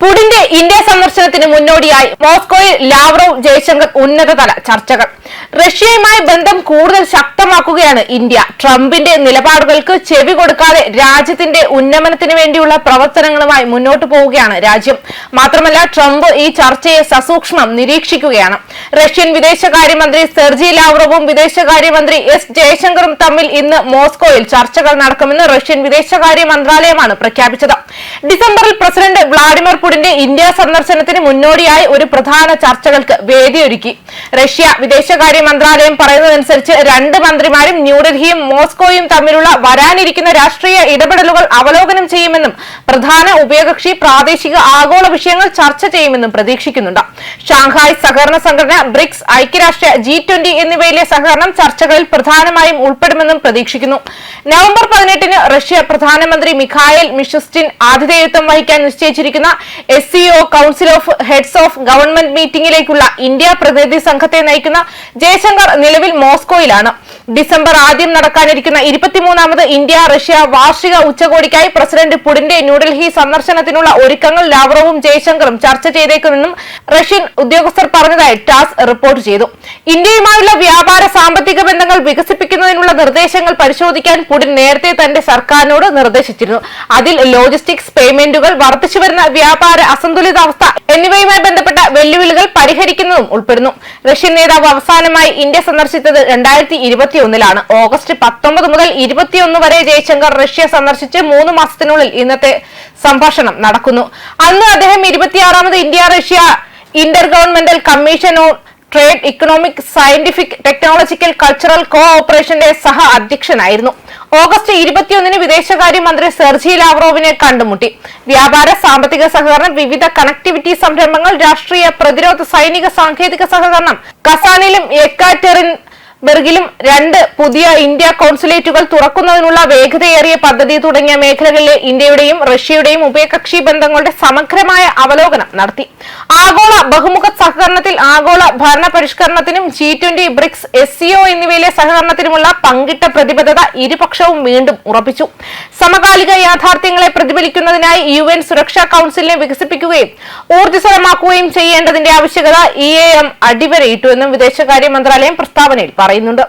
പുടിന്റെ India സന്ദർശനത്തിന് മുന്നോടിയായി മോസ്കോയിൽ ലാവ്റോവ് ജയശങ്കർ ഉന്നതതല ചർച്ചകൾ. റഷ്യയുമായി ബന്ധം കൂടുതൽ ശക്തമാക്കുകയാണ് ഇന്ത്യ. ട്രംപിന്റെ നിലപാടുകൾക്ക് ചെവി കൊടുക്കാതെ രാജ്യത്തിന്റെ ഉന്നമനത്തിന് വേണ്ടിയുള്ള പ്രവർത്തനങ്ങളുമായി മുന്നോട്ട് പോവുകയാണ് രാജ്യം. മാത്രമല്ല ട്രംപ് ഈ ചർച്ചയെ സസൂക്ഷ്മം നിരീക്ഷിക്കുകയാണ്. റഷ്യൻ വിദേശകാര്യമന്ത്രി സെർജി ലാവ്റോവും വിദേശകാര്യമന്ത്രി എസ് ജയശങ്കറും തമ്മിൽ ഇന്ന് മോസ്കോയിൽ ചർച്ചകൾ നടക്കുമെന്ന് റഷ്യൻ വിദേശകാര്യ മന്ത്രാലയമാണ് പ്രഖ്യാപിച്ചത്. ഡിസംബറിൽ പ്രസിഡന്റ് വ്ളാഡിമിർ പുടിന്റെ ഇന്ത്യ സന്ദർശനത്തിന് മുന്നോടിയായി ഒരു പ്രധാന ചർച്ചകൾക്ക് വേദിയൊരുക്കി. റഷ്യ വിദേശകാര്യ മന്ത്രാലയം പറയുന്നതനുസരിച്ച് രണ്ട് മന്ത്രിമാരും ന്യൂഡൽഹിയും മോസ്കോയും തമ്മിലുള്ള വരാനിരിക്കുന്ന രാഷ്ട്രീയ ഇടപെടലുകൾ അവലോകനം ചെയ്യുമെന്നും പ്രധാന ഉഭയകക്ഷി പ്രാദേശിക ആഗോള വിഷയങ്ങൾ ചർച്ച ചെയ്യുമെന്നും പ്രതീക്ഷിക്കുന്നുണ്ട്. ഷാങ്ഹായ് സഹകരണ സംഘടന ബ്രിക്സ് ഐക്യരാഷ്ട്ര ജി ട്വന്റി എന്നിവയിലെ സഹകരണം ചർച്ചകളിൽ പ്രധാനമായും ഉൾപ്പെടുമെന്നും പ്രതീക്ഷിക്കുന്നു. നവംബർ പതിനെട്ടിന് റഷ്യ പ്രധാനമന്ത്രി മിഖായൽ മിഷുസ്റ്റിൻ ആതിഥേയത്വം വഹിക്കാൻ നിശ്ചയിച്ചിരിക്കുന്ന S C O council of heads of government മീറ്റിംഗിലേക്കുള്ള India പ്രതിനിധി സംഘത്തെ നയിക്കുന്ന ജയശങ്കർ നിലവിൽ മോസ്കോയിലാണ്. ഡിസംബർ ആദ്യം നടക്കാനിരിക്കുന്ന ഇരുപത്തിമൂന്നാമത് ഇന്ത്യ റഷ്യ വാർഷിക ഉച്ചകോടിക്കായി പ്രസിഡന്റ് പുടിന്റെ ന്യൂഡൽഹി സന്ദർശനത്തിനുള്ള ഒരുക്കങ്ങൾ ലാവറോവും ജയശങ്കറും ചർച്ച ചെയ്തേക്കുമെന്നും റഷ്യൻ ഉദ്യോഗസ്ഥർ പറഞ്ഞതായി ടാസ് റിപ്പോർട്ട് ചെയ്തു. ഇന്ത്യയുമായുള്ള വ്യാപാര സാമ്പത്തിക ബന്ധങ്ങൾ വികസിപ്പിക്കുന്നതിനുള്ള നിർദ്ദേശങ്ങൾ പരിശോധിക്കാൻ പുടിൻ നേരത്തെ തന്റെ സർക്കാരിനോട് നിർദ്ദേശിച്ചിരുന്നു. അതിൽ ലോജിസ്റ്റിക്സ് പേയ്മെന്റുകൾ വർദ്ധിച്ചുവരുന്ന വ്യാപാര അസന്തുലിതാവസ്ഥ എന്നിവയുമായി ബന്ധപ്പെട്ട വെല്ലുവിളികൾ പരിഹരിക്കുന്നതും ഉൾപ്പെടുന്നു. റഷ്യൻ നേതാവ് അവസാനമായി ഇന്ത്യ സന്ദർശിച്ചത് രണ്ടായിരത്തി ഇരുപത്തിയൊന്നിലാണ്. ഓഗസ്റ്റ് പത്തൊമ്പത് മുതൽ ഇരുപത്തിയൊന്ന് വരെ ജയശങ്കർ റഷ്യ സന്ദർശിച്ച് മൂന്ന് മാസത്തിനുള്ളിൽ ഇന്നത്തെ സംഭാഷണം നടക്കുന്നു. അന്ന് അദ്ദേഹം ഇരുപത്തിയാറാമത് India Russia intergovernmental commission on trade economic scientific technological cultural കോ ഓപ്പറേഷന്റെ സഹ അധ്യക്ഷനായിരുന്നു. ഓഗസ്റ്റ് ഇരുപത്തിയൊന്നിന് വിദേശകാര്യമന്ത്രി സെർജി ലാവ്റോവിനെ കണ്ടുമുട്ടി. വ്യാപാര സാമ്പത്തിക സഹകരണം വിവിധ കണക്ടിവിറ്റി സംരംഭങ്ങൾ രാഷ്ട്രീയ പ്രതിരോധ സൈനിക സാങ്കേതിക സഹകരണം കസാനിലും എക്കാറ്ററിൻ ബെർഗിലും രണ്ട് പുതിയ ഇന്ത്യ കോൺസുലേറ്റുകൾ തുറക്കുന്നതിനുള്ള വേഗതയേറിയ പദ്ധതി തുടങ്ങിയ മേഖലകളിലെ ഇന്ത്യയുടെയും റഷ്യയുടെയും ഉഭയകക്ഷി ബന്ധങ്ങളുടെ സമഗ്രമായ അവലോകനം നടത്തി. ആഗോള ബഹുമുഖ സഹകരണത്തിൽ ആഗോള ഭരണ പരിഷ്കരണത്തിനും G twenty BRICS S C O എന്നിവയിലെ സഹകരണത്തിനുമുള്ള പങ്കിട്ട പ്രതിബദ്ധത ഇരുപക്ഷവും വീണ്ടും ഉറപ്പിച്ചു. സമകാലിക യാഥാർത്ഥ്യങ്ങളെ പ്രതിഫലിക്കുന്നതിനായി യു എൻ സുരക്ഷാ കൌൺസിലിനെ വികസിപ്പിക്കുകയും ഊർജസ്വലമാക്കുകയും ചെയ്യേണ്ടതിന്റെ ആവശ്യകത ഇ എ എം അടിവരയിട്ടുവെന്നും വിദേശകാര്യ മന്ത്രാലയം പ്രസ്താവനയിൽ പറയുന്നുണ്ട്.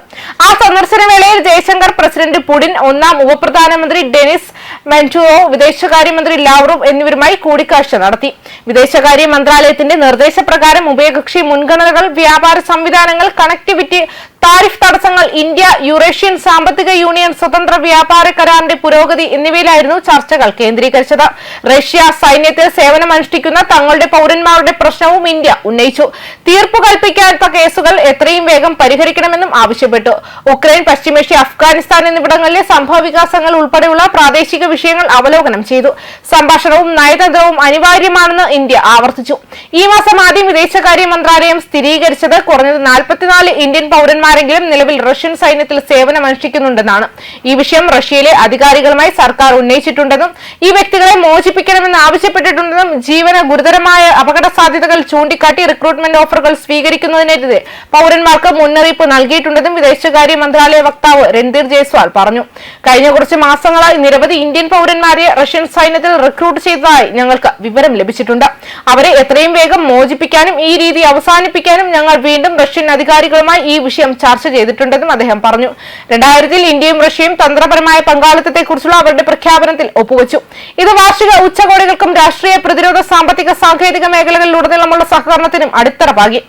ആ സന്ദർശന വേളയിൽ ജയശങ്കർ പ്രസിഡന്റ് പുടിൻ ഒന്നാം ഉപപ്രധാനമന്ത്രി ഡെനിസ് മെന്റുവോ വിദേശകാര്യമന്ത്രി ലാവ്റോവ് എന്നിവരുമായി കൂടിക്കാഴ്ച നടത്തി. വിദേശകാര്യ മന്ത്രാലയത്തിന്റെ നിർദ്ദേശപ്രകാരം ഉഭയകക്ഷി മുൻഗണനകൾ വ്യാപാര സംവിധാനങ്ങൾ കണക്ടിവിറ്റി താരിഫ് തടസ്സങ്ങൾ ഇന്ത്യ യൂറേഷ്യൻ സാമ്പത്തിക യൂണിയൻ സ്വതന്ത്ര വ്യാപാര കരാറിന്റെ പുരോഗതി എന്നിവയിലായിരുന്നു ചർച്ചകൾ കേന്ദ്രീകരിച്ചത്. റഷ്യ സൈന്യത്തിൽ സേവനമനുഷ്ഠിക്കുന്ന തങ്ങളുടെ പൌരന്മാരുടെ പ്രശ്നവും ഇന്ത്യ ഉന്നയിച്ചു. തീർപ്പ് കൽപ്പിക്കാത്ത കേസുകൾ എത്രയും വേഗം പരിഹരിക്കണമെന്നും ആവശ്യപ്പെട്ടു. ഉക്രൈൻ പശ്ചിമേഷ്യ അഫ്ഗാനിസ്ഥാൻ എന്നിവിടങ്ങളിലെ സംഭവ വികാസങ്ങൾ ഉൾപ്പെടെയുള്ള പ്രാദേശിക വിഷയങ്ങൾ അവലോകനം ചെയ്തു. സംഭാഷണവും നയതന്ത്രവും അനിവാര്യമാണെന്ന് ഇന്ത്യ ആവർത്തിച്ചു. ഈ മാസം ആദ്യം വിദേശകാര്യ മന്ത്രാലയം സ്ഥിരീകരിച്ചത് കുറഞ്ഞത് നാൽപ്പത്തിനാല് ഇന്ത്യൻ പൗരന്മാരെങ്കിലും നിലവിൽ റഷ്യൻ സൈന്യത്തിൽ സേവനമനുഷ്ഠിക്കുന്നുണ്ടെന്നാണ് ഈ വിഷയം റഷ്യയിലെ അധികാരികളുമായി സർക്കാർ ഉന്നയിച്ചിട്ടുണ്ടെന്നും ഈ വ്യക്തികളെ മോചിപ്പിക്കണമെന്ന് ആവശ്യപ്പെട്ടിട്ടുണ്ടെന്നും ജീവന ഗുരുതരമായ അപകട സാധ്യതകൾ ചൂണ്ടിക്കാട്ടി റിക്രൂട്ട്മെന്റ് ഓഫറുകൾ സ്വീകരിക്കുന്നതിനെതിരെ പൗരന്മാർക്ക് മുന്നറിയിപ്പ് നൽകിയിട്ടുണ്ടെന്നും വിദേശകാര്യ മന്ത്രാലയ വക്താവ് രൺധീർ ജയ്സ്വാൾ പറഞ്ഞു. കഴിഞ്ഞ കുറച്ച് മാസങ്ങളായി നിരവധി ഇന്ത്യൻ പൗരന്മാരെ റഷ്യൻ സൈന്യത്തിൽ റിക്രൂട്ട് ചെയ്തതായി ഞങ്ങൾക്ക് വിവരം ലഭിച്ചിട്ടുണ്ട്. അവരെ എത്രയും വേഗം മോചിപ്പിക്കാനും ഈ രീതി അവസാനിപ്പിക്കാനും ഞങ്ങൾ വീണ്ടും റഷ്യൻ അധികാരികളുമായി ഈ വിഷയം ചർച്ച ചെയ്തിട്ടുണ്ടെന്നും അദ്ദേഹം പറഞ്ഞു. രണ്ടായിരത്തിൽ ഇന്ത്യയും റഷ്യയും തന്ത്രപരമായ പങ്കാളിത്തത്തെക്കുറിച്ചുള്ള അവരുടെ പ്രഖ്യാപനത്തിൽ ഒപ്പുവച്ചു. ഇത് വാർഷിക ഉച്ചകോടികൾക്കും രാഷ്ട്രീയ പ്രതിരോധ സാമ്പത്തിക സാങ്കേതിക മേഖലകളിലുടനീളമുള്ള സഹകരണത്തിനും അടിത്തറ പാകി.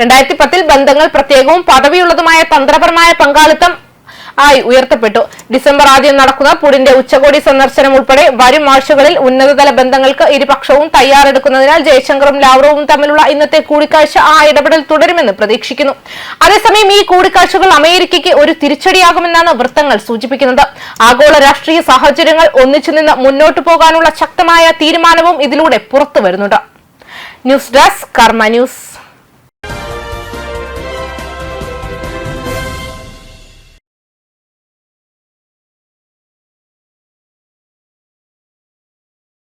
രണ്ടായിരത്തി പത്തിൽ ബന്ധങ്ങൾ പ്രത്യേകവും പദവിയുള്ളതുമായ തന്ത്രപരമായ പങ്കാളിത്തം ആയി ഉയർത്തപ്പെട്ടു. ഡിസംബർ ആദ്യം നടക്കുന്ന പുടിന്റെ ഉച്ചകോടി സന്ദർശനം ഉൾപ്പെടെ വരും ആഴ്ചകളിൽ ഉന്നതതല ബന്ധങ്ങൾക്ക് ഇരുപക്ഷവും തയ്യാറെടുക്കുന്നതിനാൽ ജയശങ്കറും ലാവ്റോവും തമ്മിലുള്ള ഇന്നത്തെ കൂടിക്കാഴ്ച ആ ഇടപെടൽ തുടരുമെന്ന് പ്രതീക്ഷിക്കുന്നു. അതേസമയം ഈ കൂടിക്കാഴ്ചകൾ അമേരിക്കയ്ക്ക് ഒരു തിരിച്ചടിയാകുമെന്നാണ് വൃത്തങ്ങൾ സൂചിപ്പിക്കുന്നത്. ആഗോള രാഷ്ട്രീയ സാഹചര്യങ്ങൾ ഒന്നിച്ചു നിന്ന് മുന്നോട്ടു പോകാനുള്ള ശക്തമായ തീരുമാനവും ഇതിലൂടെ പുറത്തു വരുന്നുണ്ട് ന്യൂസ് ഡെസ്ക് കർമ്മ ന്യൂസ്.